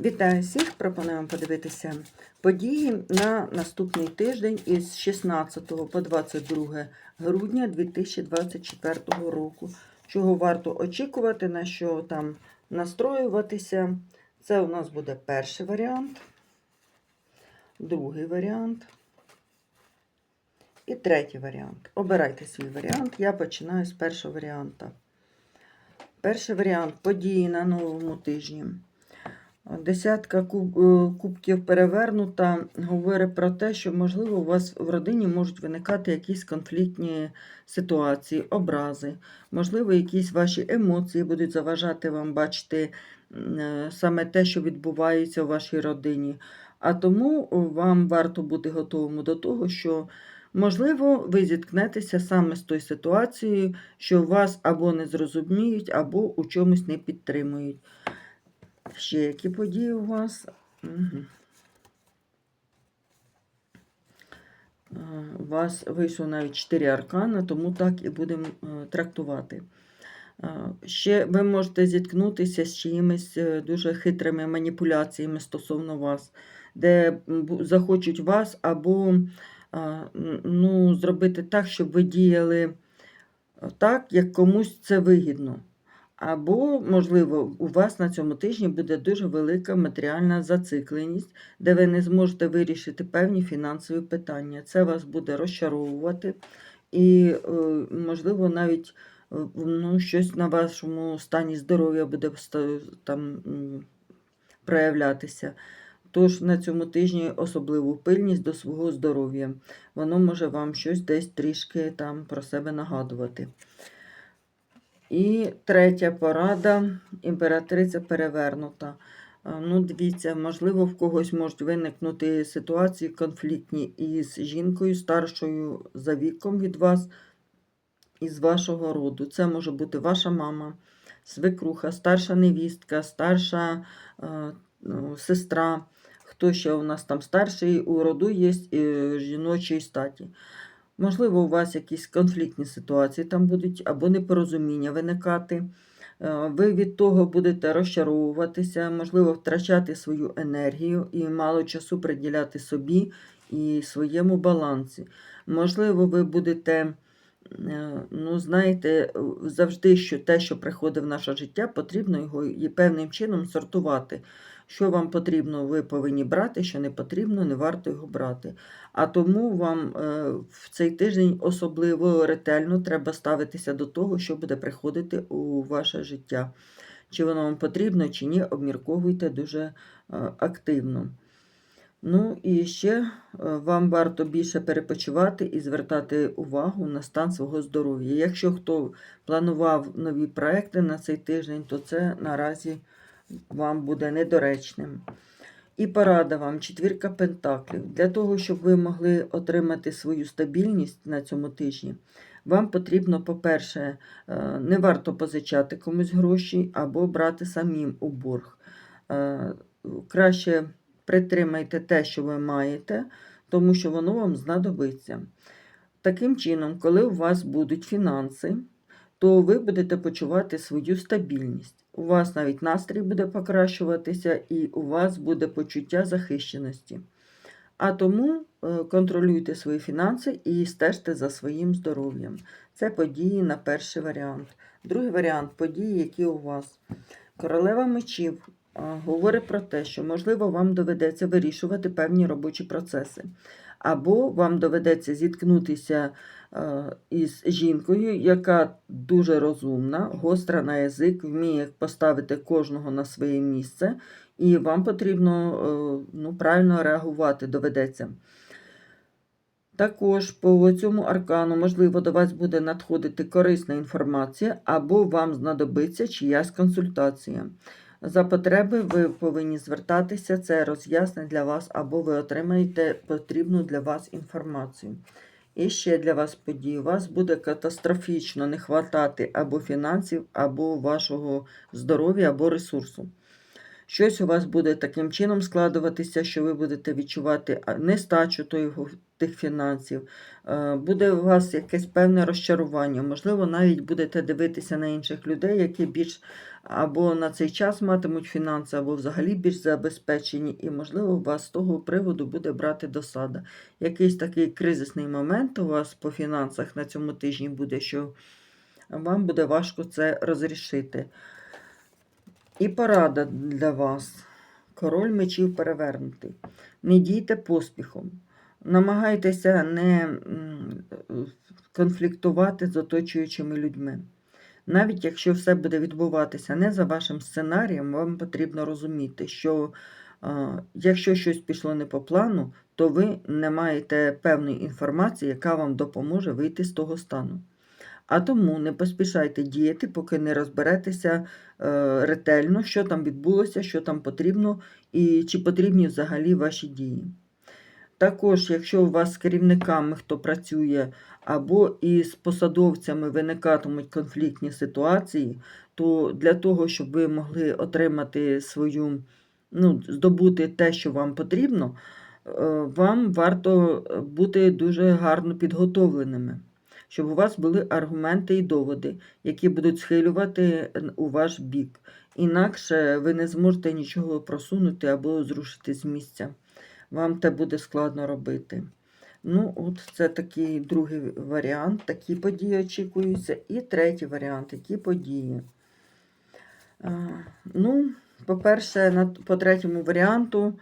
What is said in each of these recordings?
Вітаю всіх! Пропонуємо подивитися події на наступний тиждень із 16 по 22 грудня 2024 року. Чого варто очікувати, на що там настроюватися. Це у нас буде перший варіант, другий варіант і третій варіант. Обирайте свій варіант. Я починаю з першого варіанта. Перший варіант події на новому тижні. Десятка е, кубків перевернута говорить про те, що, можливо, у вас в родині можуть виникати якісь конфліктні ситуації, образи, можливо, якісь ваші емоції будуть заважати вам бачити е, саме те, що відбувається у вашій родині. А тому вам варто бути готовим до того, що, можливо, ви зіткнетеся саме з тою ситуацією, що вас або не зрозуміють, або у чомусь не підтримують. Ще які події у вас? Угу. У вас вийшло навіть 4 аркана, тому так і будемо е, трактувати. Е, Ще ви можете зіткнутися з чиїмись е, дуже хитрими маніпуляціями стосовно вас, де захочуть вас або ну, зробити так, щоб ви діяли так, як комусь це вигідно. Або, можливо, у вас на цьому тижні буде дуже велика матеріальна зацикленість, де ви не зможете вирішити певні фінансові питання. Це вас буде розчаровувати, і, е, можливо, навіть е, ну, щось на вашому стані здоров'я буде там проявлятися. Тож на цьому тижні особливу пильність до свого здоров'я. Воно може вам щось десь трішки там про себе нагадувати. І третя порада імператриця перевернута. Ну, дивіться, можливо, в когось можуть виникнути ситуації конфліктні із жінкою старшою за віком від вас, із вашого роду. Це може бути ваша мама, свекруха, старша невістка, старша е, ну, сестра. Хто ще у нас там старший у роду є е, жіночої статі. Можливо, у вас якісь конфліктні ситуації там будуть або непорозуміння виникати. Е, Ви від того будете розчаровуватися, можливо, втрачати свою енергію і мало часу приділяти собі і своєму балансі. Можливо, ви будете, е, ну, знаєте, завжди що те, що приходить в наше життя, потрібно його і певним чином сортувати. Що вам потрібно, ви повинні брати, що не потрібно, не варто його брати. А тому вам е, в цей тиждень особливо ретельно треба ставитися до того, що буде приходити у ваше життя. Чи воно вам потрібно, чи ні, обмірковуйте дуже е, активно. Ну і ще е, вам варто більше перепочивати і звертати увагу на стан свого здоров'я. Якщо хто планував нові проекти на цей тиждень, то це наразі вам буде недоречним. І порада вам, четвірка пентаклів. Для того, щоб ви могли отримати свою стабільність на цьому тижні, вам потрібно, по-перше, е, не варто позичати комусь гроші або брати самим у борг. Е, Краще притримайте те, що ви маєте, тому що воно вам знадобиться. Таким чином, коли у вас будуть фінанси, то ви будете почувати свою стабільність. У вас навіть настрій буде покращуватися, і у вас буде почуття захищеності. А тому е, контролюйте свої фінанси і стежте за своїм здоров'ям. Це події на перший варіант. Другий варіант події, які у вас. Королева мечів говорить про те, що, можливо, вам доведеться вирішувати певні робочі процеси. Або вам доведеться зіткнутися е, із жінкою, яка дуже розумна, гостра на язик, вміє поставити кожного на своє місце, і вам потрібно е, ну, правильно реагувати доведеться. Також по цьому аркану, можливо, до вас буде надходити корисна інформація, або вам знадобиться чиясь консультація. За потреби ви повинні звертатися, це роз'ясне для вас, або ви отримаєте потрібну для вас інформацію. І ще для вас події. У вас буде катастрофічно не хватати або фінансів, або вашого здоров'я, або ресурсу. Щось у вас буде таким чином складуватися, що ви будете відчувати нестачу тих фінансів. Е, Буде у вас якесь певне розчарування. Можливо, навіть будете дивитися на інших людей, які більш або на цей час матимуть фінанси, або взагалі більш забезпечені, і, можливо, у вас з того приводу буде брати досада. Якийсь такий кризисний момент у вас по фінансах на цьому тижні буде, що вам буде важко це розрішити. І порада для вас. Король мечів перевернутий. Не дійте поспіхом. Намагайтеся не конфліктувати з оточуючими людьми. Навіть якщо все буде відбуватися не за вашим сценарієм, вам потрібно розуміти, що якщо щось пішло не по плану, то ви не маєте певної інформації, яка вам допоможе вийти з того стану. А тому не поспішайте діяти, поки не розберетеся е, ретельно, що там відбулося, що там потрібно і чи потрібні взагалі ваші дії. Також, якщо у вас з керівниками, хто працює, або із посадовцями виникатимуть конфліктні ситуації, то для того, щоб ви могли отримати свою, ну, здобути те, що вам потрібно, е, вам варто бути дуже гарно підготовленими, щоб у вас були аргументи і доводи, які будуть схилювати у ваш бік. Інакше ви не зможете нічого просунути або зрушити з місця вам те буде складно робити. Ну, от це такий другий варіант, такі події очікуються. І третій варіант, які події. Ну, по-перше, по третьому варіанту,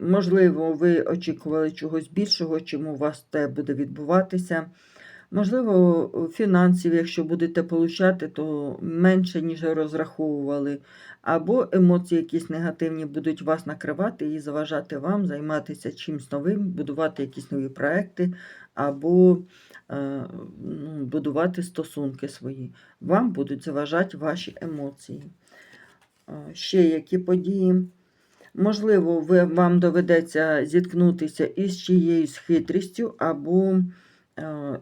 можливо, ви очікували чогось більшого, чим у вас те буде відбуватися. Можливо, фінансів, якщо будете получати, то менше, ніж розраховували. Або емоції якісь негативні будуть вас накривати і заважати вам займатися чимось новим, будувати якісь нові проекти, або е, ну, будувати стосунки свої. Вам будуть заважати ваші емоції. Е, Ще які події. Можливо, ви, вам доведеться зіткнутися із чиєюсь хитрістю, або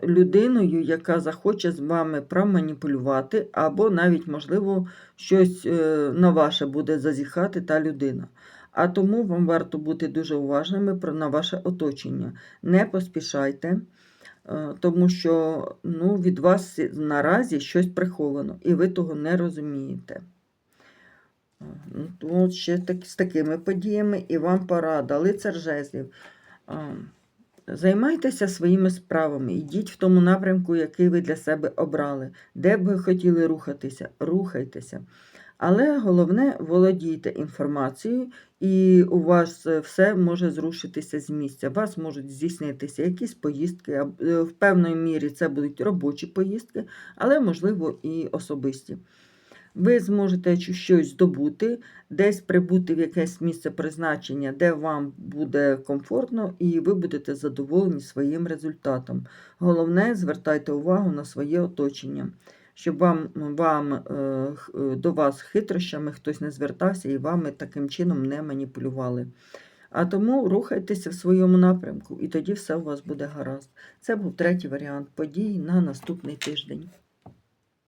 людиною, яка захоче з вами проманіпулювати, або навіть, можливо, щось е, на ваше буде зазіхати та людина. А тому вам варто бути дуже уважними на ваше оточення. Не поспішайте, е, тому що ну, від вас наразі щось приховано, і ви того не розумієте. Е, Ну, от ще так, з такими подіями і вам порада. Лицар жезлів. Займайтеся своїми справами, йдіть в тому напрямку, який ви для себе обрали. Де б ви хотіли рухатися, рухайтеся. Але головне, володійте інформацією, і у вас все може зрушитися з місця. У вас можуть здійснитися якісь поїздки, е, в певної мірі це будуть робочі поїздки, але, можливо, і особисті. Ви зможете щось здобути, десь прибути в якесь місце призначення, де вам буде комфортно, і ви будете задоволені своїм результатом. Головне, звертайте увагу на своє оточення, щоб вам, вам, е, е, до вас хитрощами хтось не звертався і вами таким чином не маніпулювали. А тому рухайтеся в своєму напрямку, і тоді все у вас буде гаразд. Це був третій варіант подій на наступний тиждень.